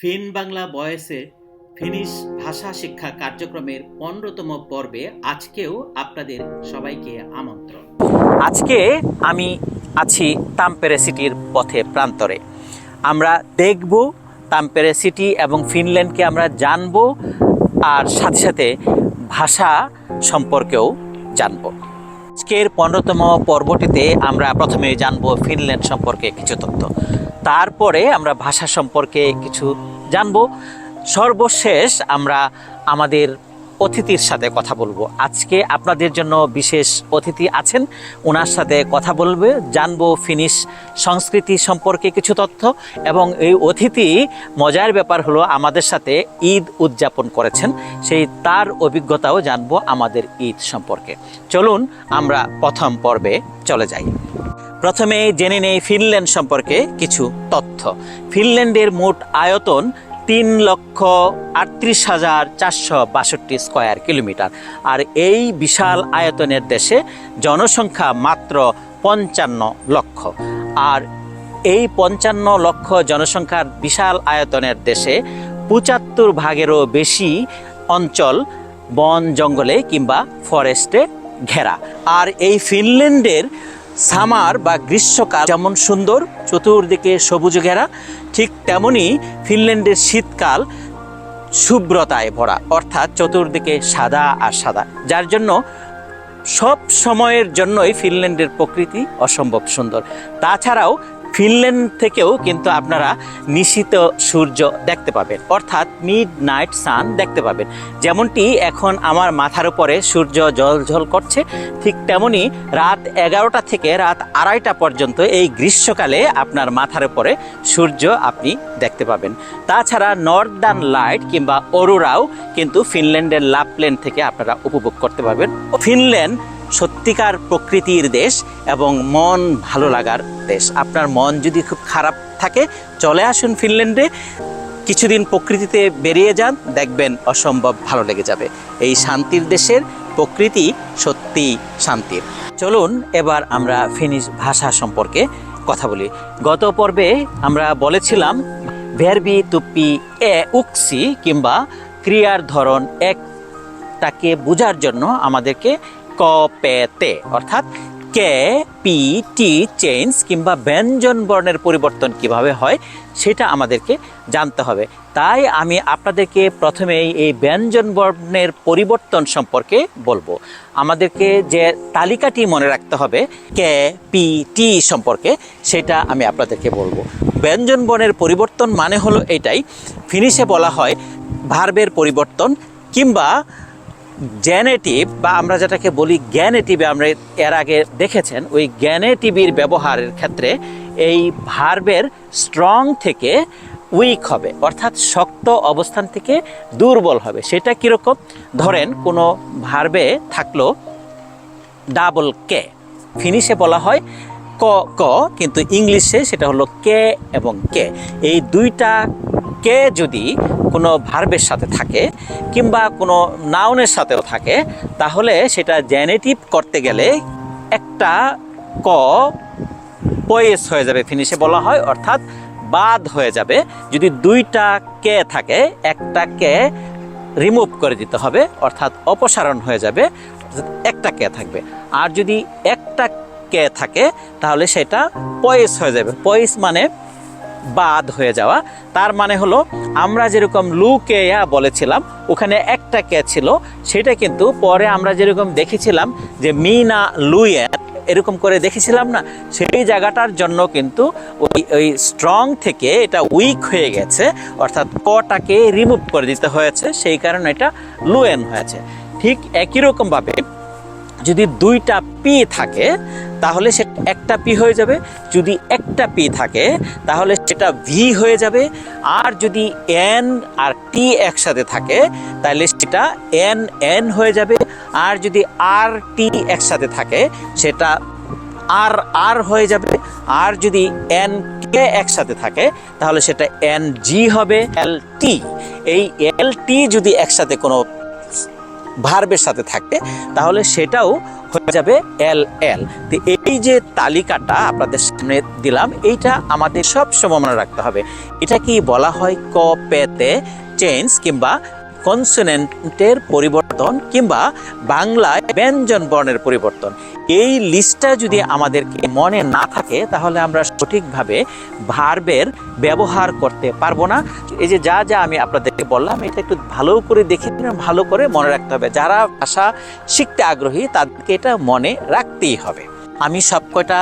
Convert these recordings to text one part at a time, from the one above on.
ফিন বাংলা বয়েসে ফিনিশ ভাষা শিক্ষা কার্যক্রমের পনেরোতম পর্বে আজকেও আপনাদের সবাইকে আমন্ত্রণ। আজকে আমি আছি তাম্পেরে সিটির পথে প্রান্তরে। আমরা দেখব তাম্পেরে সিটি এবং ফিনল্যান্ডকে আমরা জানব, আর সাথে সাথে ভাষা সম্পর্কেও জানব। আজকের পনেরোতম পর্বটিতে আমরা প্রথমে জানব ফিনল্যান্ড সম্পর্কে কিছু তথ্য। তারপরে আমরা ভাষা সম্পর্কে কিছু জানব। সর্বশেষ আমরা আমাদের অতিথির সাথে কথা বলব। আজকে আপনাদের জন্য বিশেষ অতিথি আছেন। ওনার সাথে কথা বলবে, জানব ফিনিশ সংস্কৃতি সম্পর্কে কিছু তথ্য এবং এই অতিথি মজার ব্যাপার হলো আমাদের সাথে ঈদ উদযাপন করেছেন। সেই তার অভিজ্ঞতাও জানব আমাদের ঈদ সম্পর্কে। চলুন আমরা প্রথম পর্বে চলে যাই। প্রথমে জেনে নেই ফিনল্যান্ড সম্পর্কে কিছু তথ্য। ফিনল্যান্ডের মোট আয়তন তিন লক্ষ আটত্রিশ হাজার চারশো বাষট্টি স্কোয়ার কিলোমিটার। আর এই বিশাল আয়তনের দেশে জনসংখ্যা মাত্র পঞ্চান্ন লক্ষ। আর এই পঞ্চান্ন লক্ষ জনসংখ্যার বিশাল আয়তনের দেশে পঁচাত্তর ভাগেরও বেশি অঞ্চল বন জঙ্গলে কিংবা ফরেস্টে ঘেরা। আর এই ফিনল্যান্ডের সামার বা গ্রীষ্মকাল যেমন সুন্দর, চতুর্দিকে সবুজ ঘেরা ঠিক তেমনই ফিনল্যান্ডের শীতকাল শুভ্রতায় ভরা, অর্থাৎ চতুর্দিকে সাদা আর সাদা, যার জন্য সব সময়ের জন্যই ফিনল্যান্ডের প্রকৃতি অসম্ভব সুন্দর। তাছাড়াও ফিনল্যান্ড থেকেও কিন্তু আপনারা নিশিত সূর্য দেখতে পাবেন। অর্থাৎ মিড নাইট সান দেখতে পাবেন। যেমনটি এখন আমার মাথার উপরে সূর্য জল করছে, ঠিক তেমনি রাত এগারোটা থেকে রাত আড়াইটা পর্যন্ত এই গ্রীষ্মকালে আপনার মাথার উপরে সূর্য আপনি দেখতে পাবেন। তাছাড়া নর্দার্ন লাইট কিংবা অরোরাও কিন্তু ফিনল্যান্ডের লাভপ্লেন থেকে আপনারা উপভোগ করতে পারবেন। ফিনল্যান্ড সত্যিকার প্রকৃতির দেশ এবং মন ভালো লাগার দেশ। আপনার মন যদি খুব খারাপ থাকে, চলে আসুন ফিনল্যান্ডে। কিছুদিন প্রকৃতিতে বেরিয়ে যান, দেখবেন অসম্ভব ভালো লেগে যাবে। এই শান্তির দেশের প্রকৃতি সত্যি শান্তির। চলুন এবার আমরা ফিনিশ ভাষা সম্পর্কে কথা বলি। গত পর্বে আমরা বলেছিলাম, ভেরবি তুপি এ উক্সি কিংবা ক্রিয়ার ধরন এক তাকে বোঝার জন্য আমাদেরকে ক পে তে অর্থাৎ কে পি টি চেঞ্জ কিংবা ব্যঞ্জন বর্ণের পরিবর্তন কীভাবে হয় সেটা আমাদেরকে জানতে হবে। তাই আমি আপনাদেরকে প্রথমেই এই ব্যঞ্জন বর্ণের পরিবর্তন সম্পর্কে বলব। আমাদেরকে যে তালিকাটি মনে রাখতে হবে কে পি টি সম্পর্কে, সেটা আমি আপনাদেরকে বলব। ব্যঞ্জন বর্ণের পরিবর্তন মানে হলো এটাই, ফিনিশে বলা হয় ভার্বের পরিবর্তন কিংবা জেনেটিভ বা আমরা যেটাকে বলি জ্ঞানেটিভে আমরা এর আগে দেখেছেন, ওই জ্ঞানেটিভির ব্যবহারের ক্ষেত্রে এই ভার্বের স্ট্রং থেকে উইক হবে, অর্থাৎ শক্ত অবস্থান থেকে দুর্বল হবে। সেটা কীরকম? ধরেন কোনো ভার্বে থাকল ডাবল কে ফিনিশে বলা হয় ক ক, কিন্তু ইংলিশে সেটা হলো কে এবং কে এই দুইটা কে যদি কোনো ভার্বের সাথে থাকে কিংবা কোনো নাউনের সাথেও থাকে, তাহলে সেটা জেনেটিভ করতে গেলে একটা ক পয়েস হয়ে যাবে। ফিনিশে বলা হয়, অর্থাৎ বাদ হয়ে যাবে। যদি দুইটা কে থাকে, একটা কে রিমুভ করে দিতে হবে, অর্থাৎ অপসারণ হয়ে যাবে, একটা কে থাকবে। আর যদি একটা কে থাকে, তাহলে সেটা পয়েস হয়ে যাবে। পয়েস মানে বাদ হয়ে যাওয়া। তার মানে হলো, আমরা যেরকম লু কেয়া বলেছিলাম, ওখানে একটা কে ছিল, সেটা কিন্তু পরে আমরা যেরকম দেখেছিলাম যে মিনা লুয়ে এরকম করে দেখেছিলাম না, সেই জায়গাটার জন্য কিন্তু ওই ওই স্ট্রং থেকে এটা উইক হয়ে গেছে, অর্থাৎ কটাকে রিমুভ করে দিতে হয়েছে, সেই কারণে এটা লুয়েন হয়েছে। ঠিক একই রকমভাবে যদি দুইটা পি থাকে, তাহলে সে একটা পি হয়ে যাবে। যদি একটা পি থাকে, তাহলে সেটা ভি হয়ে যাবে। আর যদি এন আর টি একসাথে থাকে, তাহলে সেটা এন এন হয়ে যাবে। আর যদি আর টি একসাথে থাকে, সেটা আর আর হয়ে যাবে। আর যদি এন কে একসাথে থাকে, তাহলে সেটা এন জি হবে এল টি এই এল টি যদি একসাথে কোনো ভার্বের সাথে থাকবে, তাহলে সেটাও হয়ে যাবে এল এল। তো এই যে তালিকাটা আপনাদের সামনে দিলাম, এইটা আমাদের সব সময় মনে রাখতে হবে। এটা কি বলা হয় ক পেতে চেঞ্জ কিংবা কনসোনেন্টের পরিবর্তন কিংবা বাংলায় ব্যঞ্জন বর্ণের পরিবর্তন। এই লিস্টটা যদি আমাদেরকে মনে না থাকে, তাহলে আমরা সঠিকভাবে ভার্বের ব্যবহার করতে পারব না। এই যে যা যা আমি আপনাদেরকে বললাম, এটা একটু ভালো করে দেখে ভালো করে মনে রাখতে হবে। যারা ভাষা শিখতে আগ্রহী, তাদেরকে এটা মনে রাখতেই হবে। আমি সব কয়টা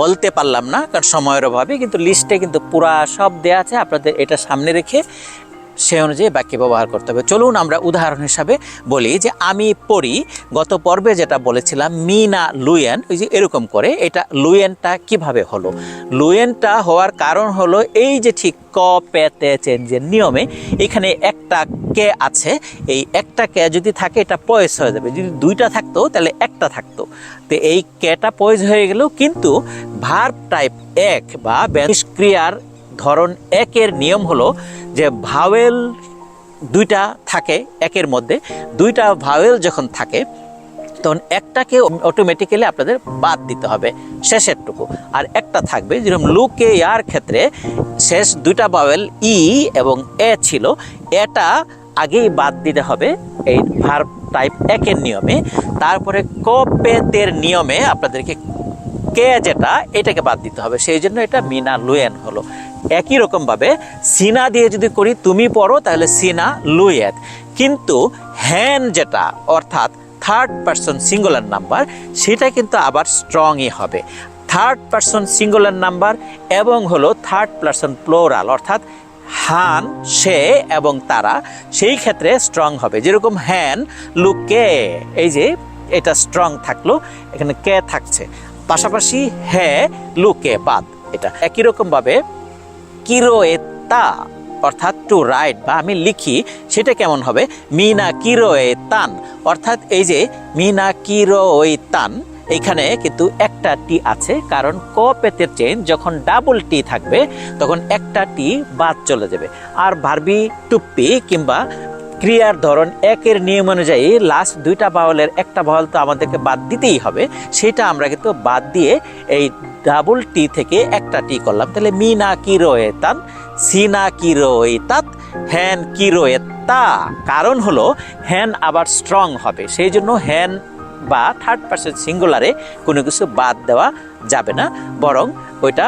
বলতে পারলাম না, কারণ সময়ের অভাবে, কিন্তু লিস্টে কিন্তু পুরা সব দেয়া আছে। আপনাদের এটা সামনে রেখে সে অনুযায়ী বাক্য ব্যবহার করতে হবে। চলুন আমরা উদাহরণ হিসাবে বলি যে আমি পড়ি, গত পর্বে যেটা বলেছিলাম, মিনা লুয়েন, ওই যে এরকম করে, এটা লুয়েনটা কীভাবে হলো? লুয়েনটা হওয়ার কারণ হলো এই যে ঠিক ক পেতে চেঞ্জের নিয়মে এখানে একটা কে আছে, এই একটা কে যদি থাকে এটা পয়েস হয়ে যাবে। যদি দুইটা থাকতো তাহলে একটা থাকতো। তো এই কেটা পয়েস হয়ে গেল কিন্তু ভার্ব টাইপ এক বা ক্রিয়ার ধরন একের নিয়ম হলো যে ভাওয়েল দুইটা থাকে একের মধ্যে। দুইটা ভাওয়েল যখন থাকে, তখন একটাকে অটোমেটিক্যালি আপনাদের বাদ দিতে হবে শেষেরটুকু। আর একটা থাকবে যেরকম লুকে ইয়ার ক্ষেত্রে শেষ দুইটা ভাওয়েল ই এবং এ ছিল, এটা আগেই বাদ দিতে হবে এই ভার্ব টাইপ একের নিয়মে। তারপরে কপেতের নিয়মে আপনাদেরকে কে যেটা, এটাকে বাদ দিতে হবে। সেই জন্য এটা মিনা লুয়েন হলো। একই রকমভাবে সিনা দিয়ে যদি করি, তুমি পড়ো, তাহলে সিনা লুয়েত। কিন্তু হ্যান যেটা, অর্থাৎ থার্ড পার্সন সিঙ্গুলার নাম্বার সেটা কিন্তু আবার স্ট্রংই হবে। থার্ড পার্সন সিঙ্গুলার নাম্বার এবং হলো থার্ড পার্সন প্লোরাল অর্থাৎ হান, সে এবং তারা, সেই ক্ষেত্রে স্ট্রং হবে। যেরকম হ্যান লুকে এই যে, এটা স্ট্রং থাকল, এখানে কে থাকছে। পাশাপাশি হে লুকে বাদ, এটা। একই রকমভাবে কিরোয়েতা, অর্থাৎ টু রাইট বা আমি লিখি, সেটা কেমন হবে? মিনা কিরোয়েতান অর্থাৎ এই যে মিনা কিরোয়েতান তান এখানে কিন্তু একটা টি আছে, কারণ ক পেতের চেন যখন ডাবল টি থাকবে, তখন একটা টি বাদ চলে যাবে। আর ভার্বি টুপ্পি কিংবা ক্রিয়ার ধরন একের নিয়ম অনুযায়ী লাস্ট দুইটা বাউলের একটা বাউল তো আমাদেরকে বাদ দিতেই হবে। সেটা আমরা কিন্তু বাদ দিয়ে এই ডাবল টি থেকে একটা টি করলাম। তাহলে মিনা কি রয়েতান সিনা কি রয়েতাত হ্যান কি রয়েতা কারণ হলো হ্যান আবার স্ট্রং হবে। সেই জন্য হ্যান বা থার্ড পার্সন সিঙ্গুলারে কোনো কিছু বাদ দেওয়া যাবে না। বরং ওইটা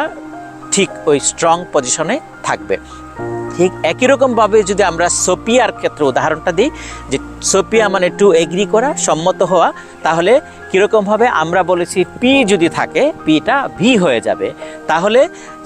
ঠিক ওই স্ট্রং পজিশনে থাকবে। ঠিক একই রকমভাবে যদি আমরা সোপিয়ার ক্ষেত্রে উদাহরণটা দিই, যে সোপিয়া মানে টু এগ্রি করা, সম্মত হওয়া, তাহলে কীরকমভাবে আমরা বলেছি পি যদি থাকে পিটা ভি হয়ে যাবে। তাহলে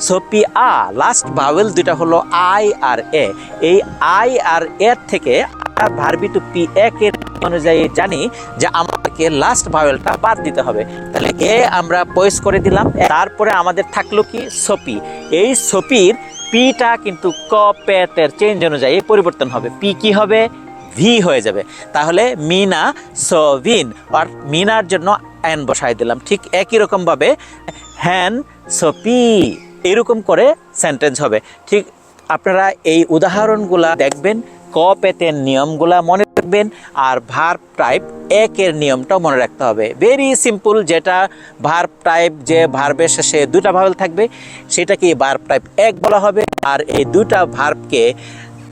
সোপি আ লাস্ট ভাওয়েল দুটা হলো আই আর এ এই আই আর এর থেকে আমরা ভার্বি টু পি একের অনুযায়ী জানি যে আমাকে লাস্ট ভাওয়েলটা বাদ দিতে হবে। তাহলে এ আমরা পয়েস করে দিলাম, তারপরে আমাদের থাকল কি? সোপি। এই সোপির পিটা কিন্তু ক পেতের চেঞ্জ অনুযায়ী পরিবর্তন হবে। পি কি হবে? ভি হয়ে যাবে। তাহলে মিনা সভিন আর মিনার জন্য অ্যান বসাই দিলাম। ঠিক একই রকমভাবে হ্যান সপি, এরকম করে সেন্টেন্স হবে। ঠিক আপনারা এই উদাহরণগুলা দেখবেন ক পেতের নিয়মগুলা মনে রাখবেন আর ভার্ব টাইপ একের নিয়মটাও মনে রাখতে হবে। ভেরি সিম্পল যেটা ভার্ব টাইপ যে ভার্বের শেষে দুটা ভাওয়েল থাকবে, সেটাকে ভার্ব টাইপ এক বলা হবে। আর এই দুটা ভার্বকে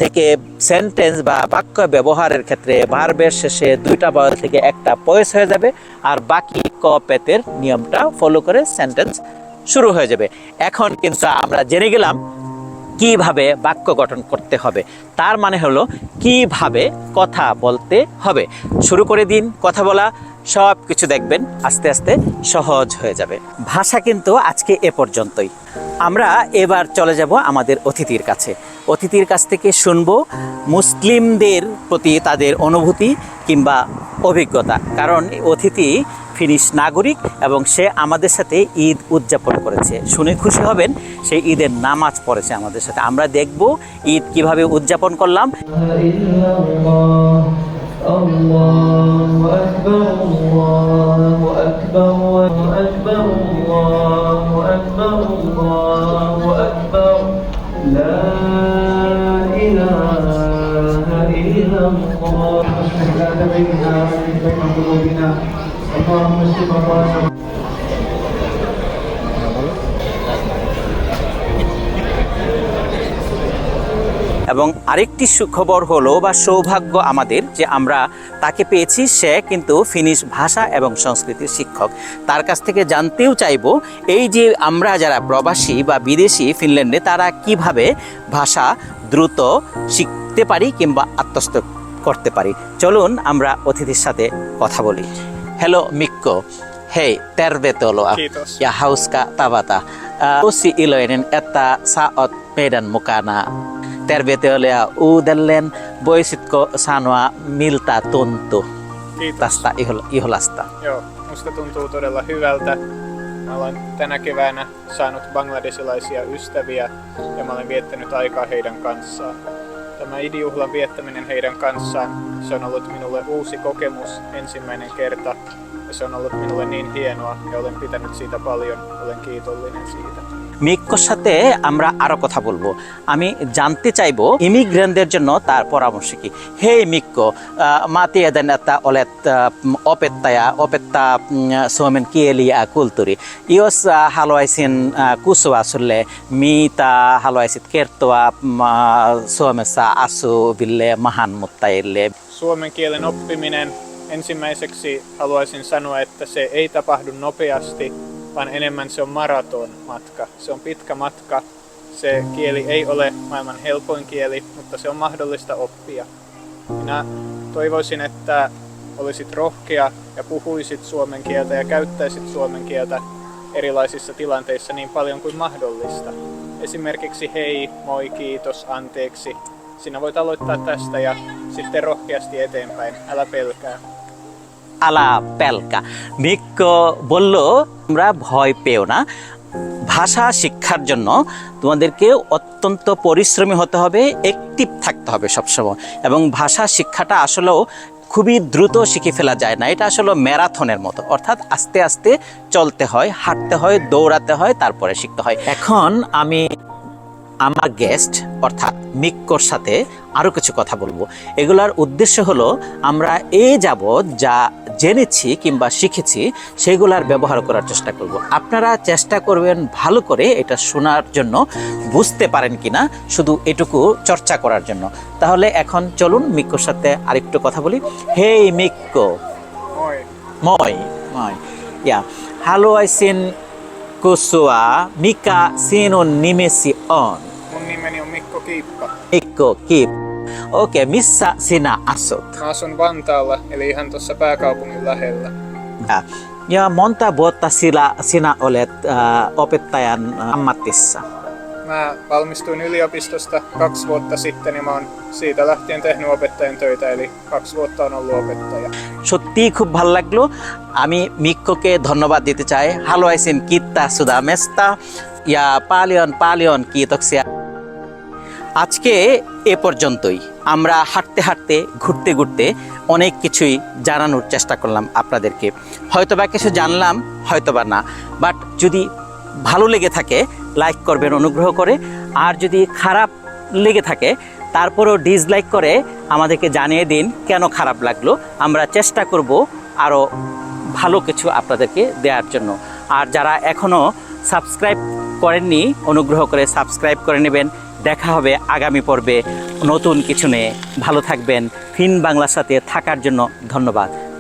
থেকে সেন্টেন্স বা বাক্য ব্যবহারের ক্ষেত্রে ভার্বের শেষে দুইটা ভাওয়েল থেকে একটা পয়েস হয়ে যাবে। আর বাকি ক পেতের নিয়মটা ফলো করে সেন্টেন্স শুরু হয়ে যাবে। এখন কিন্তু আমরা জেনে গেলাম কীভাবে বাক্য গঠন করতে হবে? তার মানে হলো কীভাবে কথা বলতে হবে? শুরু করে দিন, কথা বলা সব কিছু দেখবেন, আস্তে আস্তে সহজ হয়ে যাবে। ভাষা কিন্তু আজকে এ পর্যন্তই। আমরা এবার চলে যাব আমাদের অতিথির কাছে। অতিথির কাছ থেকে শুনব মুসলিমদের প্রতি তাদের অনুভূতি কিংবা অভিজ্ঞতা। কারণ অতিথি ফিনিশ নাগরিক এবং সে আমাদের সাথে ঈদ উদযাপন করেছে শুনে খুশি হবেন সেই ঈদের নামাজ পড়েছে আমাদের সাথে আমরা দেখব ঈদ কিভাবে উদযাপন করলাম إلا الله الله أكبر الله أكبر أكبر الله أكبر الله أكبر لا إله إلا الله এবং আরেকটি সুখবর হলো বা সৌভাগ্য আমাদের যে আমরা তাকে পেয়েছি সে কিন্তু ফিনিশ ভাষা এবং সংস্কৃতির শিক্ষক। তার কাছ থেকে জানতেও চাইব, এই যে আমরা যারা প্রবাসী বা বিদেশি ফিনল্যান্ডে, তারা কীভাবে ভাষা দ্রুত শিখতে পারি কিংবা আত্মস্থ করতে পারি? চলুন আমরা অতিথির সাথে কথা বলি। Hello Mikko. Hei, tervetuloa Kiitos. ja hauska tavata. Äh, tosi iloinen, että sä oot meidän mukana. Tervetuloa uudelleen. Voisitko sanoa, miltä tuntuu Kiitos. tästä ihlasta? Joo, musta tuntuu todella hyvältä. Mä olen tänä keväänä saanut bangladesilaisia ystäviä ja mä olen viettänyt aikaa heidän kanssaan. Tämä idijuhlan viettäminen heidän kanssaan se on ollut minulle uusi kokemus ensimmäinen kerta. Se on ollut minulle niin hienoa ja olen pitänyt siitä paljon. Olen kiitollinen siitä. মিক্কোর সাথে আমরা আরও কথা বলব আমি জানতে চাইব ইমিগ্রেন্টদের জন্য তার পরামর্শ কি হে মিক্কো মাতি এদেন että olet äh, opettaja opettaa mm, suomen kieliä ja kulttuuri jos äh, haluaisin äh, kysyä sulle mitä haluaisit kertoa mm, äh, Suomessa asuville maahanmuuttajille Suomen kielen oppiminen ensimmäiseksi haluaisin sanoa, että se ei tapahdu nopeasti, vaan enemmän se on maraton matka. Se on pitkä matka. Se kieli ei ole maailman helpoin kieli, mutta se on mahdollista oppia. Minä toivoisin, että olisit rohkea ja puhuisit suomen kieltä ja käyttäisit suomen kieltä erilaisissa tilanteissa niin paljon kuin mahdollista. Esimerkiksi hei, moi, kiitos, anteeksi. Sinä voit aloittaa tästä ja sitten rohkeasti eteenpäin. Älä pelkää. আলা প্যালকা। Mikko বলল, তোমরা ভয় পেও না। ভাষা শিক্ষার জন্য তোমাদেরকে অত্যন্ত পরিশ্রমী হতে হবে অ্যাক্টিভ থাকতে হবে সবসময়। এবং ভাষা শিক্ষাটা আসলেও খুবই দ্রুত শিখে ফেলা যায় না। এটা আসলে ম্যারাথনের মতো। অর্থাৎ আস্তে আস্তে চলতে হয়, হাঁটতে হয়, দৌড়াতে হয়, তারপরে শিখতে হয়। এখন আমি আমার গেস্ট অর্থাৎ মিক্কোর সাথে আরও কিছু কথা বলব এগুলার উদ্দেশ্য হলো আমরা এ যাবৎ যা জেনেছি কিংবা শিখেছি সেগুলার ব্যবহার করার চেষ্টা করব আপনারা চেষ্টা করবেন ভালো করে এটা শোনার জন্য বুঝতে পারেন কি না শুধু এটুকু চর্চা করার জন্য তাহলে এখন চলুন মিক্কোর সাথে আরেকটু কথা বলি hey Mikko Moi. Moi. Moi. Ja. Haluaisin kysyä, mikä sinun nimesi on? Mun nimeni on Mikko Kiippa. Mikko Kip. Okei, missä sinä asut? Mä asun Vantaalla, eli ihan tuossa pääkaupungin lähellä. Ja, ja monta vuotta sillä sinä olet äh, opettajan ammatissa? Mä valmistuin yliopistosta kaksi vuotta sitten ja mä oon siitä lähtien tehnyt opettajan töitä, eli kaksi vuotta on ollut opettaja. সত্যিই খুব ভালো লাগলো আমি মিক্কোকে ধন্যবাদ দিতে চাই হালুয়াইসিন কিত্তা সুদামেস্তা ইয়া পালিয়ন পালিয়ন কিতক্সিয়া আজকে এ পর্যন্তই। আমরা হাঁটতে হাঁটতে, ঘুরতে ঘুরতে অনেক কিছুই জানানোর চেষ্টা করলাম আপনাদেরকে। হয়তোবা কিছু জানলাম, হয়তোবা না। বাট যদি ভালো লেগে থাকে, লাইক করবেন, অনুগ্রহ করে। আর যদি খারাপ লেগে থাকে, তারপরেও ডিসলাইক করে আমাদেরকে জানিয়ে দিন কেন খারাপ লাগল। আমরা চেষ্টা করব আরও ভালো কিছু আপনাদেরকে দেওয়ার জন্য। আর যারা এখনও সাবস্ক্রাইব করেননি, অনুগ্রহ করে সাবস্ক্রাইব করে নেবেন। দেখা হবে আগামী পর্বে। নতুন কিছু নিয়ে ভালো থাকবেন। ফিন বাংলার সাথে থাকার জন্য ধন্যবাদ।